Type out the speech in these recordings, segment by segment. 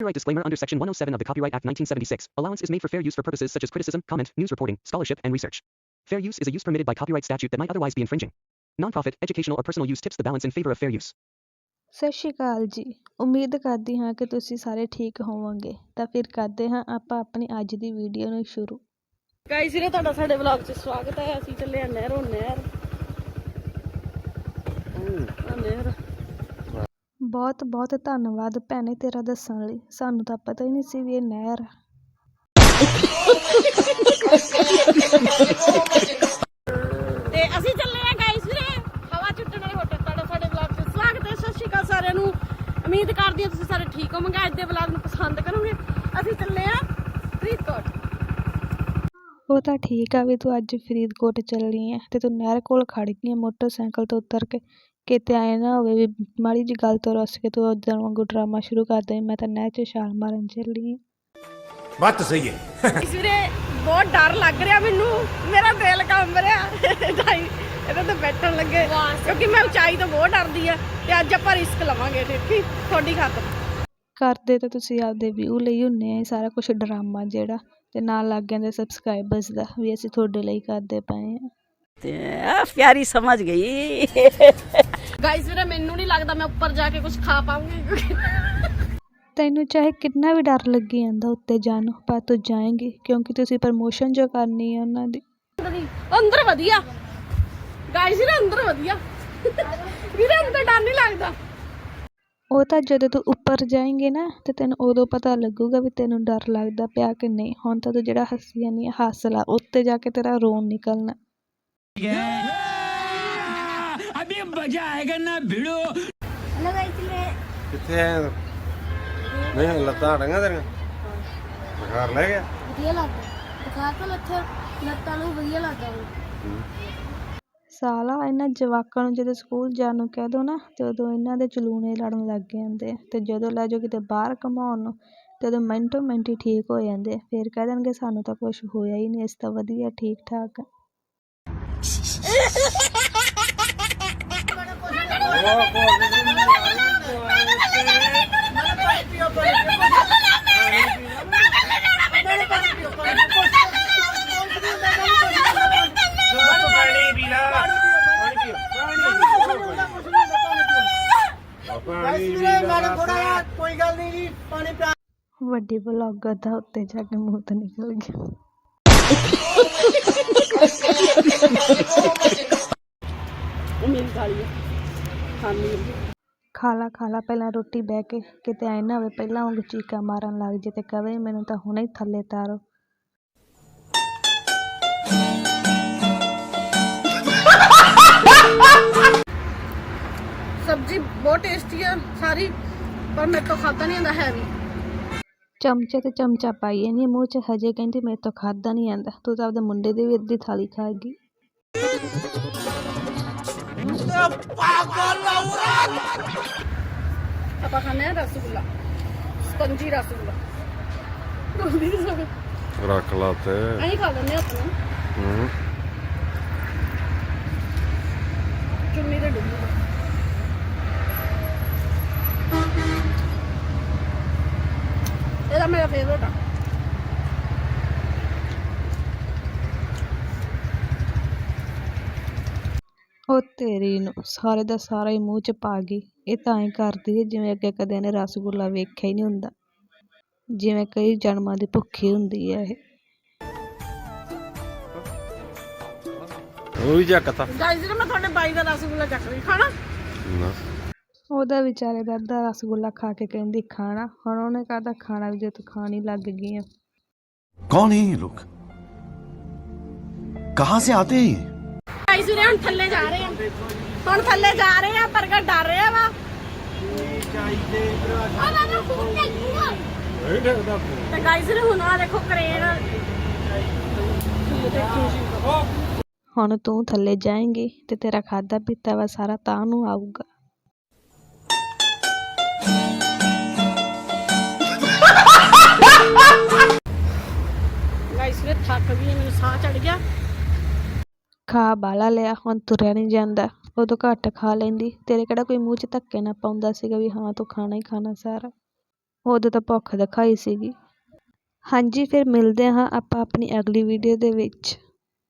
Copyright disclaimer under Section 107 of the Copyright Act 1976. Allowance is made for fair use for purposes such as criticism, comment, news reporting, scholarship, and research. Fair use is a use permitted by copyright statute that might otherwise be infringing. Nonprofit, educational, or personal use tips the balance in favor of fair use. ਸਤਿ ਸ਼੍ਰੀ ਅਕਾਲ ਜੀ ਉਮੀਦ ਕਰਦੀ ਹਾਂ ਕਿ ਤੁਸੀਂ ਸਾਰੇ ਠੀਕ ਹੋਵੋਗੇ ਤਾਂ ਫਿਰ ਕਰਦੇ ਹਾਂ ਆਪਾਂ ਆਪਣੀ ਅੱਜ ਦੀ ਵੀਡੀਓ ਨੂੰ ਸ਼ੁਰੂ ਗਾਇਸ ਵੀਰੇ ਤੁਹਾਡਾ ਸਾਡੇ ਵਲੌਗ 'ਚ ਸਵਾਗਤ ਹੈ ਅਸੀਂ ਚੱਲੇ ਆ ਨਹਿਰੋਂ ਨਹਿਰ ਆਹ ਨਹਿਰ ਬਹੁਤ ਬਹੁਤ ਧੰਨਵਾਦ ਭੈਣੇ ਤੇਰਾ ਦੱਸਣ ਲਈ। ਸਾਨੂੰ ਤਾਂ ਪਤਾ ਹੀ ਨਹੀਂ ਸੀ ਵੀ ਇਹ ਨਹਿਰ ਆ। ਤੇ ਅਸੀਂ ਚੱਲੇ ਆ ਗਾਇਸ ਵੀਰੇ ਹਵਾ ਚੁੱਟਣ ਵਾਲੇ ਹੋਟਲ ਤੁਹਾਡਾ ਸਾਡੇ ਵਲੌਗ 'ਚ ਸਵਾਗਤ ਹੈ ਸਤਿ ਸ਼੍ਰੀ ਅਕਾਲ ਸਾਰਿਆਂ ਨੂੰ। ਉਮੀਦ ਕਰਦੀ ਹਾਂ ਤੁਸੀਂ ਸਾਰੇ ਠੀਕ ਹੋਵੋਗੇ ਅੱਜ ਦੇ ਵਲੌਗ ਨੂੰ ਪਸੰਦ ਕਰੋਗੇ। ਅਸੀਂ ਚੱਲੇ ਆ ਫਰੀਦਕੋਟ। ਉਹ ਤਾਂ ਠੀਕ ਆ ਵੀ ਤੂੰ ਅੱਜ ਫਰੀਦਕੋਟ ਚੱਲੀ ਐ ਤੇ ਤੂੰ ਨਹਿਰ ਕੋਲ ਖੜ ਗਈ ਐ ਮੋਟਰਸਾਈਕਲ ਤੋਂ ਉਤਰ ਕੇ। ਕਿਤੇ ਐ ਨਾ ਹੋਵੇ ਵੀ ਮਾੜੀ ਜੀ ਗੱਲ ਤੋਂ ਰੁੱਸ ਕੇ ਤੂੰ ਉਦੋਂ ਵਾਂਗੂ ਡਰਾਮਾ ਸ਼ੁਰੂ ਕਰ ਦੇ ਮੈਂ ਤਾਂ ਨਹਿਰ 'ਚ ਛਾਲ ਮਾਰਨ ਚੱਲੀ। ਬਾਤ ਤਾਂ ਸਹੀ ਹੈ। ਇਸ ਵੀਰੇ ਬਹੁਤ ਡਰ ਲੱਗ ਰਿਹਾ ਮੈਨੂੰ ਮੇਰਾ ਦਿਲ ਕੰਬ ਰਿਹਾ। ਢਾਈ ਇਹਦੇ ਤੇ ਬੈਠਣ ਲੱਗੇ ਕਿਉਂਕਿ ਮੈਂ ਉਚਾਈ ਤੋਂ ਬਹੁਤ ਡਰਦੀ ਆ ਤੇ ਅੱਜ ਆਪਾਂ ਰਿਸਕ ਲਵਾਂਗੇ ਹੈ ਤੁਹਾਡੀ ਖਾਤਰ। ਕਰਦੇ ਤਾਂ ਤੁਸੀਂ ਆਪਦੇ ਵਿਊ ਲਈ ਹੁੰਨੇ ਆ ਸਾਰਾ ਕੁਝ ਡਰਾਮਾ ਜਿਹੜਾ ਤੇ ਨਾਲ ਲੱਗ ਜਾਂਦੇ ਸਬਸਕ੍ਰਾਈਬਰਸ ਦਾ ਵੀ ਅਸੀਂ ਤੁਹਾਡੇ ਲਈ ਕਰਦੇ ਪਏ ਆ। ਤੇ ਆ ਪਿਆਰੀ ਸਮਝ ਗਈ। ਗਾਇਸ ਵੀਰੇ ਮੈਨੂੰ ਨਹੀਂ ਲੱਗਦਾ ਮੈਂ ਉੱਪਰ ਜਾ ਕੇ ਕੁਝ ਖਾ ਪਾਉਂਗੀ। ਕਿਉਂਕਿ ਤੈਨੂੰ ਚਾਹੇ ਕਿੰਨਾ ਵੀ ਡਰ ਲੱਗੀ ਜਾਂਦਾ ਉੱਤੇ ਜਾਣ ਨੂੰ ਪਰ ਤੂੰ ਜਾਏਂਗੀ ਕਿਉਂਕਿ ਤੁਸੀਂ ਪ੍ਰਮੋਸ਼ਨ ਜੋ ਕਰਨੀ ਹੈ ਉਹਨਾਂ ਦੀ। ਅੰਦਰ ਵਧੀਆ। ਗਾਇਸ ਵੀਰੇ ਅੰਦਰ ਵਧੀਆ। ਵੀਰੇ ਅੰਦਰ ਡਰ ਨਹੀਂ ਲੱਗਦਾ। ਉਹ ਤਾਂ ਜਦੋਂ ਤੂੰ ਉੱਪਰ ਜਾਏਂਗੇ ਨਾ ਤੇ ਤੈਨੂੰ ਉਦੋਂ ਪਤਾ ਲੱਗੂਗਾ ਵੀ ਤੈਨੂੰ ਡਰ ਲੱਗਦਾ ਪਿਆ ਕਿ ਨਹੀਂ। ਹੁਣ ਤਾਂ ਤੂੰ ਜਿਹੜਾ ਹੱਸੀ ਜਾਂਦੀ ਹੈ ਹੱਸ ਲਾ ਉੱਤੇ ਜਾ ਕੇ ਤੇਰਾ ਰੋਣ ਨਿਕਲਣਾ। ਕਿੱਥੇ ਆਇਆ ਤੂੰ? ਨਹੀਂ ਲੱਤਾਂ ਡੰਗਾ ਤੇਰੀਆਂ। ਬੁਖਾਰ ਲੈ ਗਿਆ। ਵਧੀਆ ਲੱਗਦਾ। ਬੁਖਾਰ ਤਾਂ ਲੱਥਾ ਲੱਤਾਂ ਨੂੰ ਵਧੀਆ ਲੱਗਦਾ ਵਾ। ਸਾਲਾ ਇਹਨਾਂ ਜਵਾਕਾਂ ਨੂੰ ਜਦੋਂ ਸਕੂਲ ਜਾਣ ਨੂੰ ਕਹਿ ਦੋ ਨਾ ਤੇ ਉਦੋਂ ਇਹਨਾਂ ਦੇ ਚਲੂਣੇ ਲੜਨ ਲੱਗ ਜਾਂਦੇ। ਆ ਤੇ ਜਦੋਂ ਲੈ ਜਾਓ ਕਿਤੇ ਬਾਹਰ ਘਮਾਉਣ ਨੂੰ ਤੇ ਉਦੋਂ ਮਿੰਟੋ ਮਿੰਟ ਹੀ ਠੀਕ ਹੋ ਜਾਂਦੇ। ਆ ਫਿਰ ਕਹਿ ਦੇਣਗੇ ਸਾਨੂੰ ਤਾਂ ਕੁਝ ਹੋਇਆ ਹੀ ਨਹੀਂ ਅਸੀਂ ਤਾਂ ਵਧੀਆ ਠੀਕ ਠਾਕ ਆ। ਕੋਈ ਗੱਲ ਨੀ ਵੱਡੀ ਬਲੌਗਰ ਦਾ ਉੱਤੇ ਜਾ ਕੇ ਮੂੰਹ ਤੋਂ ਨਿਕਲ ਗਿਆ। ਉਹ ਮੇਰੀ ਗਾਲੀ ਹੈ ਖਾਣੀ ਖਾਲਾ ਖਾਲਾ ਪਹਿਲਾਂ ਰੋਟੀ ਬਹਿ ਕੇ ਕਿਤੇ ਐ ਨਾ ਹੋਵੇ ਪਹਿਲਾਂ ਉਹ ਚੀਕਾਂ ਮਾਰਨ ਲੱਗ ਜੇ ਤੇ ਕਵੇ ਮੈਨੂੰ ਤਾਂ ਹੁਣੇ ਹੀ ਥੱਲੇ ਤਾਰੋ। ਸਬਜ਼ੀ ਬਹੁਤ ਟੇਸਟੀ ਆ ਸਾਰੀ ਪਰ ਮੇਰੇ ਤੋਂ ਖਾਦਾ ਨਹੀਂ ਜਾਂਦਾ ਹੈ ਵੀ ਚਮਚੇ ਤੇ ਚਮਚਾ ਪਾਈ ਆ ਮੂੰਹ 'ਚ ਹਜੇ ਕਹਿੰਦੀ ਮੇਰੇ ਤੋਂ ਖਾਦਾ ਨਹੀਂ ਜਾਂਦਾ ਤੂੰ ਤਾਂ ਆਪਦੇ ਮੁੰਡੇ ਦੀ ਵੀ ਅੱਧੀ ਥਾਲੀ ਖਾ ਗਈ। ਆਪਾਂ ਖਾਣੇ ਆ ਰਸਗੁੱਲਾ ਸਪੰਜੀ ਰਸਗੁੱਲਾ ਰੋਂਦੀ ਨਹੀਂ ਸਭ ਰੱਖ ਲਾ ਤੇ ਅਸੀਂ ਖਾ ਲੈਂਦੇ ਹਾਂ ਆਪਣਾ ਹੂੰ ਚੁੰਨੀ ਤੇ ਡੁੱਬੀ ਇਹਦਾ ਮੇਰਾ ਫੇਵਰਟ ਆ ਤੇਰੀ ਨੂੰ ਸਾਰੇ ਦਾ ਸਾਰਾ ਹੀ ਮੂੰਹ 'ਚ ਪਾ ਗਈ। ਇਹ ਤਾਂ ਐਂ ਕਰਦੀ ਹੈ ਜਿਵੇਂ ਅੱਗੇ ਕਦੇ ਇਹਨੇ ਰਸਗੁੱਲਾ ਵੇਖਿਆ ਹੀ ਨਹੀਂ ਹੁੰਦਾ। ਜਿਵੇਂ ਕਈ ਜਨਮਾਂ ਦੀ ਭੁੱਖੀ ਹੁੰਦੀ ਹੈ ਇਹ। ਉਹ ਵੀ ਚੱਕਤਾ ਗਾਇਜ਼ ਜੀ ਮੈਂ ਤੁਹਾਡੇ ਬਾਈ ਦਾ ਰਸਗੁੱਲਾ ਚੱਕ ਲਈ ਖਾਣਾ? ਉਹਦਾ ਵਿਚਾਰੇ ਦਾ ਅੱਧਾ ਰਸਗੁੱਲਾ ਖਾ ਕੇ ਕਹਿੰਦੀ ਖਾਣਾ? ਹੁਣ ਉਹਨੇ ਕਹਦਾ ਖਾਣਾ ਵੀ ਜੇ ਤੂੰ ਖਾਣ ਲੱਗ ਗਈ ਆ। ਕੌਣ ਹੈ ਇਹ ਕਹਾਂ ਸੇ ਆਤੇ ਹੈ ਗਾਇਸ ਵੀਰੇ ਹੁਣ ਥੱਲੇ ਜਾ ਰਹੇ ਆ। ਹੁਣ ਥੱਲੇ ਜਾ ਰਹੇ ਆ ਬਰਗਰ ਡਰ ਰਿਹਾ ਵਾ। ਤੇ ਗਾਇਸ ਵੀਰੇ ਹੁਣ ਆ ਦੇਖੋ ਕਰੇਨ ਹੁਣ ਤੂੰ ਥੱਲੇ ਜਾਏਂਗੀ ਤੇ ਤੇਰਾ ਖਾਦਾ ਪੀਤਾ ਵਾ ਸਾਰਾ ਤਾਂ ਨੂੰ ਆਊਗਾ। ਗਾਇਸ ਵੀਰੇ ਥੱਕ ਗਈ ਮੈਨੂੰ ਸਾਹ ਚੜ ਗਿਆ। ਖਾ ਬਾਲਾ ਲਿਆ ਹੁਣ ਤੁਰਿਆ ਨਹੀਂ ਜਾਂਦਾ ਉਦੋਂ ਘੱਟ ਖਾ ਲੈਂਦੀ ਤੇਰੇ ਕਿਹੜਾ ਕੋਈ ਮੂੰਹ 'ਚ ਧੱਕੇ ਨਾ ਪਾਉਂਦਾ ਸੀਗਾ ਵੀ ਹਾਂ ਤੂੰ ਖਾਣਾ ਹੀ ਖਾਣਾ ਸਾਰਾ ਉਦੋਂ ਤਾਂ ਭੁੱਖ ਦਿਖਾਈ ਸੀਗੀ ਹਾਂਜੀ ਫਿਰ ਮਿਲਦੇ ਹਾਂ ਆਪਾਂ ਆਪਣੀ ਅਗਲੀ ਵੀਡੀਓ ਦੇ ਵਿੱਚ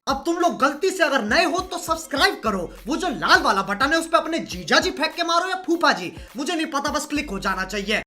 अब तुम लोग गलती से अगर नए हो तो सब्सक्राइब करो वो जो लाल वाला बटन है उस पर अपने जीजा जी फेंक के मारो या फूफा जी मुझे नहीं पता बस क्लिक हो जाना चाहिए